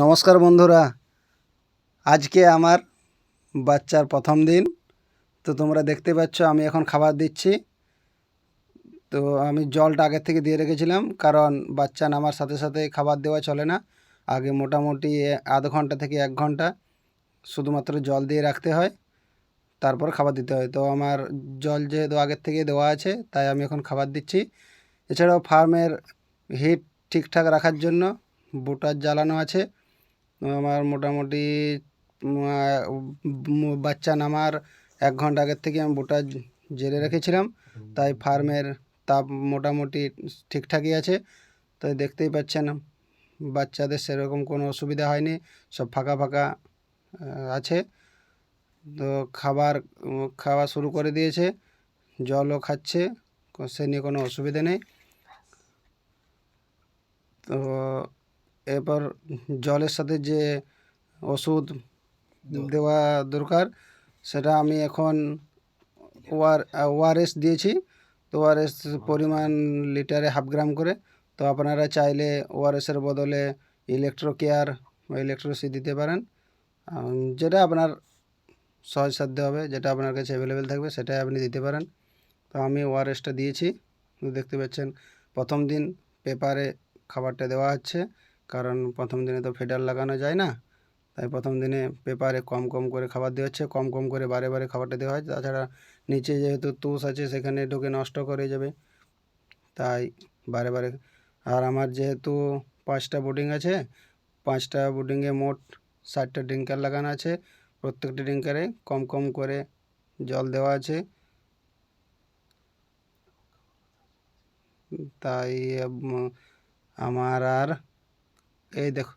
নমস্কার বন্ধুরা। আজকে আমার বাচ্চার প্রথম দিন। তো তোমরা দেখতে পাচ্ছ, আমি এখন খাবার দিচ্ছি। তো আমি জলটা আগের থেকে দিয়ে রেখেছিলাম, কারণ বাচ্চা নামার সাথে সাথে খাবার দেওয়া চলে না। আগে মোটামুটি আধ ঘণ্টা থেকে এক ঘণ্টা শুধুমাত্র জল দিয়ে রাখতে হয়, তারপর খাবার দিতে হয়। তো আমার জল যেহেতু আগের থেকে দেওয়া আছে, তাই আমি এখন খাবার দিচ্ছি। এছাড়াও ফার্মের হিট ঠিকঠাক রাখার জন্য বুটার জ্বালানো আছে। আমার মোটামুটি বাচ্চা নামার এক ঘণ্টা আগের থেকে আমি বুটার জেলে রেখেছিলাম। তাই ফার্মের তাপ মোটামুটি ঠিকঠাকই আছে। তাই দেখতেই পাচ্ছেন, বাচ্চাদের সেরকম কোনো অসুবিধা হয়নি, সব ফাঁকা ফাঁকা আছে। তো খাবার খাওয়া শুরু করে দিয়েছে, জলও খাচ্ছে, সে নিয়ে কোনো অসুবিধা নেই। তো এরপর জলের সাথে যে ওষুধ দেওয়া। দরকার সেটা আমি এখন ওয়ার ওআরএস দিয়েছি। তো ওআরএস পরিমাণ লিটারে হাফ গ্রাম করে। তো আপনারা চাইলে ওআরএসের বদলে ইলেকট্রো কেয়ার বা ইলেকট্রোসি দিতে পারেন। যেটা আপনার সহজ সহজসাধ্য হবে যেটা আপনার কাছে অ্যাভেলেবেল থাকবে সেটাই আপনি দিতে পারেন। তো আমি ওআরএসটা দিয়েছি। দেখতে পাচ্ছেন প্রথম দিন পেপারে খাবারটা দেওয়া হচ্ছে। কারণ প্রথম দিনে তো ফেডার লাগানো যায় না। তাই প্রথম দিনে পেপারে কম কম করে খাবার দেওয়া হচ্ছে, কম কম করে বারে বারে খাবারটা দেওয়া হয়। তাছাড়া নিচে যেহেতু তুষ আছে, সেখানে ঢুকে নষ্ট করে যাবে। তাই বারে বারে, আর আমার যেহেতু পাঁচটা বোর্ডিং আছে, পাঁচটা বোর্ডিংয়ে মোট ষাটটা ড্রিঙ্কার লাগানো আছে। প্রত্যেকটা ড্রিঙ্কারে কম কম করে জল দেওয়া আছে। তাই আমার আর এই দেখো,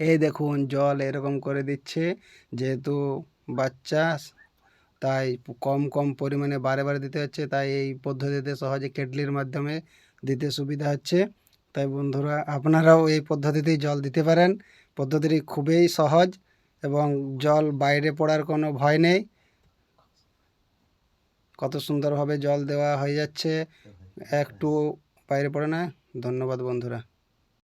এই দেখুন, জল এরকম করে দিচ্ছে। যেহেতু বাচ্চা, তাই কম কম পরিমাণে বারে বারে দিতে হচ্ছে। তাই এই পদ্ধতিতে সহজে কেটলির মাধ্যমে দিতে সুবিধা হচ্ছে। তাই বন্ধুরা, আপনারাও এই পদ্ধতিতেই জল দিতে পারেন। পদ্ধতিটি খুবই সহজ এবং জল বাইরে পড়ার কোনো ভয় নেই। কত সুন্দরভাবে জল দেওয়া হয়ে যাচ্ছে। একটু বাইরে পড়ে না। ধন্যবাদ বন্ধুরা।